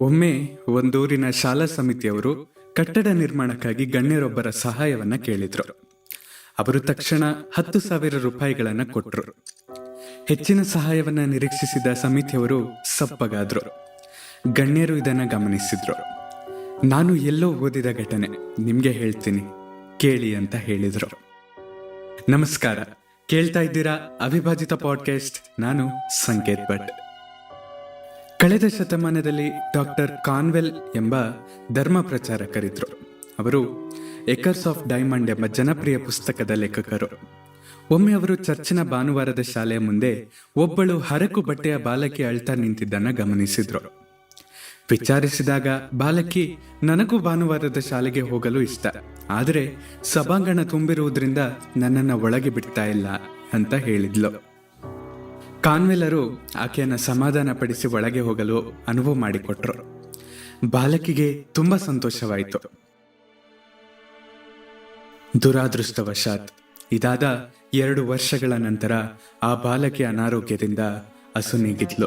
ಒಮ್ಮೆ ಒಂದೂರಿನ ಶಾಲಾ ಸಮಿತಿಯವರು ಕಟ್ಟಡ ನಿರ್ಮಾಣಕ್ಕಾಗಿ ಗಣ್ಯರೊಬ್ಬರ ಸಹಾಯವನ್ನ ಕೇಳಿದ್ರು. ಅವರು ತಕ್ಷಣ ಹತ್ತು ಸಾವಿರ ರೂಪಾಯಿಗಳನ್ನ ಕೊಟ್ರು. ಹೆಚ್ಚಿನ ಸಹಾಯವನ್ನ ನಿರೀಕ್ಷಿಸಿದ ಸಮಿತಿಯವರು ಸಪ್ಪಗಾದ್ರು. ಗಣ್ಯರು ಇದನ್ನ ಗಮನಿಸಿದ್ರು. ನಾನು ಎಲ್ಲೋ ಓದಿದ ಘಟನೆ, ನಿಮ್ಗೆ ಹೇಳ್ತೀನಿ, ಕೇಳಿ ಅಂತ ಹೇಳಿದ್ರು. ನಮಸ್ಕಾರ, ಕೇಳ್ತಾ ಇದ್ದೀರಾ ಅವಿಭಾಜಿತ ಪಾಡ್ಕಾಸ್ಟ್ ನಾನು ಸಂಕೇತ್ ಭಟ್. ಕಳೆದ ಶತಮಾನದಲ್ಲಿ ಡಾಕ್ಟರ್ ಕಾನ್ವೆಲ್ ಎಂಬ ಧರ್ಮ ಪ್ರಚಾರಕರಿದ್ರು. ಅವರು ಎಕರ್ಸ್ ಆಫ್ ಡೈಮಂಡ್ ಎಂಬ ಜನಪ್ರಿಯ ಪುಸ್ತಕದ ಲೇಖಕರು. ಒಮ್ಮೆ ಅವರು ಚರ್ಚಿನ ಭಾನುವಾರದ ಶಾಲೆಯ ಮುಂದೆ ಒಬ್ಬಳು ಹರಕು ಬಟ್ಟೆಯ ಬಾಲಕಿ ಅಳ್ತಾ ನಿಂತಿದ್ದನ್ನ ಗಮನಿಸಿದ್ರು. ವಿಚಾರಿಸಿದಾಗ ಬಾಲಕಿ, ನನಗೂ ಭಾನುವಾರದ ಶಾಲೆಗೆ ಹೋಗಲು ಇಷ್ಟ. ಆದರೆ ಸಭಾಂಗಣ ತುಂಬಿರುವುದರಿಂದ ನನ್ನನ್ನು ಒಳಗೆ ಬಿಡ್ತಾ ಇಲ್ಲ, ಅಂತ ಹೇಳಿದ್ಲು. ಕಾನ್ವೆಲರು ಆಕೆಯನ್ನು ಸಮಾಧಾನ ಪಡಿಸಿ ಒಳಗೆ ಹೋಗಲು ಅನುಭವ ಮಾಡಿಕೊಟ್ರು. ಬಾಲಕಿಗೆ ತುಂಬಾ ಸಂತೋಷವಾಯಿತು. ದುರಾದೃಷ್ಟವಶಾತ್ ಇದಾದ ಎರಡು ವರ್ಷಗಳ ನಂತರ ಆ ಬಾಲಕಿ ಅನಾರೋಗ್ಯದಿಂದ ಅಸುನೀಗಿದ್ಲು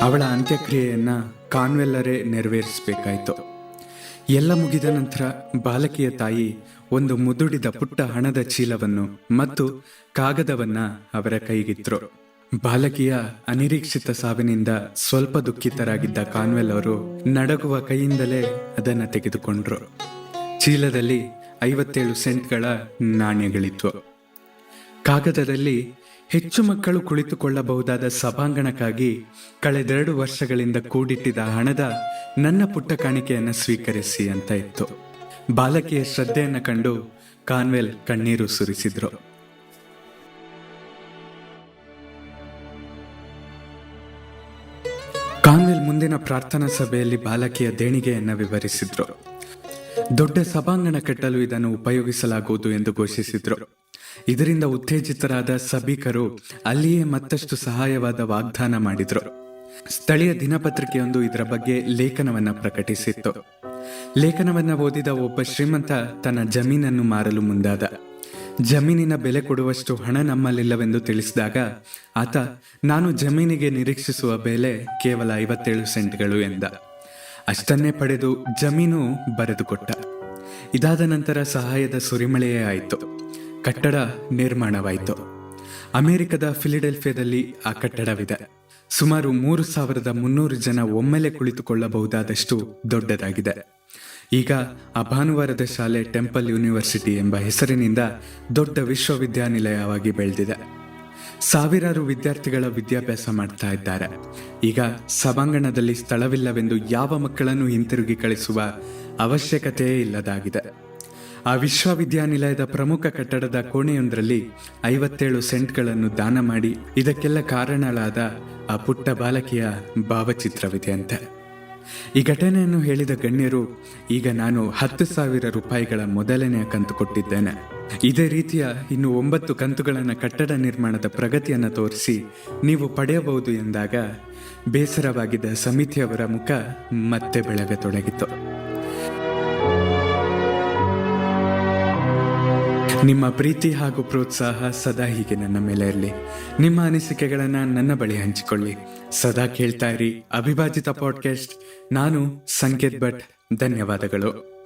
ಅವಳ ಅಂತ್ಯಕ್ರಿಯೆಯನ್ನ ಕಾನ್ವೆಲ್ಲರೇ ನೆರವೇರಿಸಬೇಕಾಯಿತು. ಎಲ್ಲ ಮುಗಿದ ನಂತರ ಬಾಲಕಿಯ ತಾಯಿ ಒಂದು ಮುದುಡಿದ ಪುಟ್ಟ ಹಣದ ಚೀಲವನ್ನು ಮತ್ತು ಕಾಗದವನ್ನ ಅವರ ಕೈಗಿದ್ರು ಬಾಲಕಿಯ ಅನಿರೀಕ್ಷಿತ ಸಾವಿನಿಂದ ಸ್ವಲ್ಪ ದುಃಖಿತರಾಗಿದ್ದ ಕಾನ್ವೆಲ್ ಅವರು ನಡಗುವ ಕೈಯಿಂದಲೇ ಅದನ್ನು ತೆಗೆದುಕೊಂಡ್ರು. ಚೀಲದಲ್ಲಿ ಐವತ್ತೇಳು ಸೆಂಟ್ಗಳ ನಾಣ್ಯಗಳಿತ್ತು ಕಾಗದದಲ್ಲಿ ಹೆಚ್ಚು ಮಕ್ಕಳು ಕುಳಿತುಕೊಳ್ಳಬಹುದಾದ ಸಭಾಂಗಣಕ್ಕಾಗಿ ಕಳೆದೆರಡು ವರ್ಷಗಳಿಂದ ಕೂಡಿಟ್ಟಿದ್ದ ಹಣದ ನನ್ನ ಪುಟ್ಟ ಕಾಣಿಕೆಯನ್ನು ಸ್ವೀಕರಿಸಿ ಅಂತ ಇತ್ತು. ಬಾಲಕಿಯ ಶ್ರದ್ಧೆಯನ್ನು ಕಂಡು ಕಾನ್ವೆಲ್ ಕಣ್ಣೀರು ಸುರಿಸಿದ್ರು. ಕಾನ್ವೆಲ್ ಮುಂದಿನ ಪ್ರಾರ್ಥನಾ ಸಭೆಯಲ್ಲಿ ಬಾಲಕಿಯ ದೇಣಿಗೆಯನ್ನು ವಿವರಿಸಿದ್ರು. ದೊಡ್ಡ ಸಭಾಂಗಣ ಕಟ್ಟಲು ಇದನ್ನು ಉಪಯೋಗಿಸಲಾಗುವುದು ಎಂದು ಘೋಷಿಸಿದ್ರು. ಇದರಿಂದ ಉತ್ತೇಜಿತರಾದ ಸಭಿಕರು ಅಲ್ಲಿಯೇ ಮತ್ತಷ್ಟು ಸಹಾಯವಾದ ವಾಗ್ದಾನ ಮಾಡಿದ್ರು. ಸ್ಥಳೀಯ ದಿನಪತ್ರಿಕೆಯೊಂದು ಇದರ ಬಗ್ಗೆ ಲೇಖನವನ್ನ ಪ್ರಕಟಿಸಿತ್ತು. ಲೇಖನವನ್ನ ಓದಿದ ಒಬ್ಬ ಶ್ರೀಮಂತ ತನ್ನ ಜಮೀನನ್ನು ಮಾರಲು ಮುಂದಾದ. ಜಮೀನಿನ ಬೆಲೆ ಕೊಡುವಷ್ಟು ಹಣ ನಮ್ಮಲ್ಲಿಲ್ಲವೆಂದು ತಿಳಿಸಿದಾಗ, ಆತ, ನಾನು ಜಮೀನಿಗೆ ನಿರೀಕ್ಷಿಸುವ ಬೆಲೆ ಕೇವಲ ಐವತ್ತೇಳು ಸೆಂಟ್ಗಳು ಎಂದ. ಅಷ್ಟನ್ನೇ ಪಡೆದು ಜಮೀನು ಬರೆದುಕೊಟ್ಟ. ಇದಾದ ನಂತರ ಸಹಾಯದ ಸುರಿಮಳೆಯೇ ಆಯಿತು. ಕಟ್ಟಡ ನಿರ್ಮಾಣವಾಯಿತು. ಅಮೆರಿಕದ ಫಿಲಿಡೆಲ್ಫಿಯಾದಲ್ಲಿ ಆ ಕಟ್ಟಡವಿದೆ. ಸುಮಾರು ಮೂರು ಸಾವಿರದ ಮುನ್ನೂರು ಜನ ಒಮ್ಮೆಲೆ ಕುಳಿತುಕೊಳ್ಳಬಹುದಾದಷ್ಟು ದೊಡ್ಡದಾಗಿದೆ. ಈಗ ಆ ಭಾನುವಾರದ ಶಾಲೆ ಟೆಂಪಲ್ ಯೂನಿವರ್ಸಿಟಿ ಎಂಬ ಹೆಸರಿನಿಂದ ದೊಡ್ಡ ವಿಶ್ವವಿದ್ಯಾನಿಲಯವಾಗಿ ಬೆಳೆದಿದೆ. ಸಾವಿರಾರು ವಿದ್ಯಾರ್ಥಿಗಳ ವಿದ್ಯಾಭ್ಯಾಸ ಮಾಡ್ತಾ ಇದ್ದಾರೆ. ಈಗ ಸಭಾಂಗಣದಲ್ಲಿ ಸ್ಥಳವಿಲ್ಲವೆಂದು ಯಾವ ಮಕ್ಕಳನ್ನು ಹಿಂತಿರುಗಿ ಕಳಿಸುವ ಅವಶ್ಯಕತೆಯೇ ಇಲ್ಲದಾಗಿದೆ. ಆ ವಿಶ್ವವಿದ್ಯಾನಿಲಯದ ಪ್ರಮುಖ ಕಟ್ಟಡದ ಕೋಣೆಯೊಂದರಲ್ಲಿ ಐವತ್ತೇಳು ಸೆಂಟ್ಗಳನ್ನು ದಾನ ಮಾಡಿ ಇದಕ್ಕೆಲ್ಲ ಕಾರಣಳಾದ ಆ ಪುಟ್ಟ ಬಾಲಕಿಯ ಭಾವಚಿತ್ರವಿದೆ ಅಂತೆ ಈ ಘಟನೆಯನ್ನು ಹೇಳಿದ ಗಣ್ಯರು, ಈಗ ನಾನು ಹತ್ತು ಸಾವಿರ ರೂಪಾಯಿಗಳ ಮೊದಲನೆಯ ಕಂತು ಕೊಟ್ಟಿದ್ದೇನೆ. ಇದೇ ರೀತಿಯ ಇನ್ನು ಒಂಬತ್ತು ಕಂತುಗಳನ್ನು ಕಟ್ಟಡ ನಿರ್ಮಾಣದ ಪ್ರಗತಿಯನ್ನು ತೋರಿಸಿ ನೀವು ಪಡೆಯಬಹುದು ಎಂದಾಗ ಬೇಸರವಾಗಿದ್ದ ಸಮಿತಿಯವರ ಮುಖ ಮತ್ತೆ ಬೆಳಗತೊಡಗಿತು. ನಿಮ್ಮ ಪ್ರೀತಿ ಹಾಗೂ ಪ್ರೋತ್ಸಾಹ ಸದಾ ಹೀಗೆ ನನ್ನ ಮೇಲೆ ಇರಲಿ. ನಿಮ್ಮ ಅನಿಸಿಕೆಗಳನ್ನು ನನ್ನ ಬಳಿ ಹಂಚಿಕೊಳ್ಳಿ. ಸದಾ ಕೇಳ್ತಾ ಇರಿ ಅವಿಭಾಜಿತ ಪಾಡ್ಕಾಸ್ಟ್ ನಾನು ಸಂಕೇತ್ ಭಟ್. ಧನ್ಯವಾದಗಳು.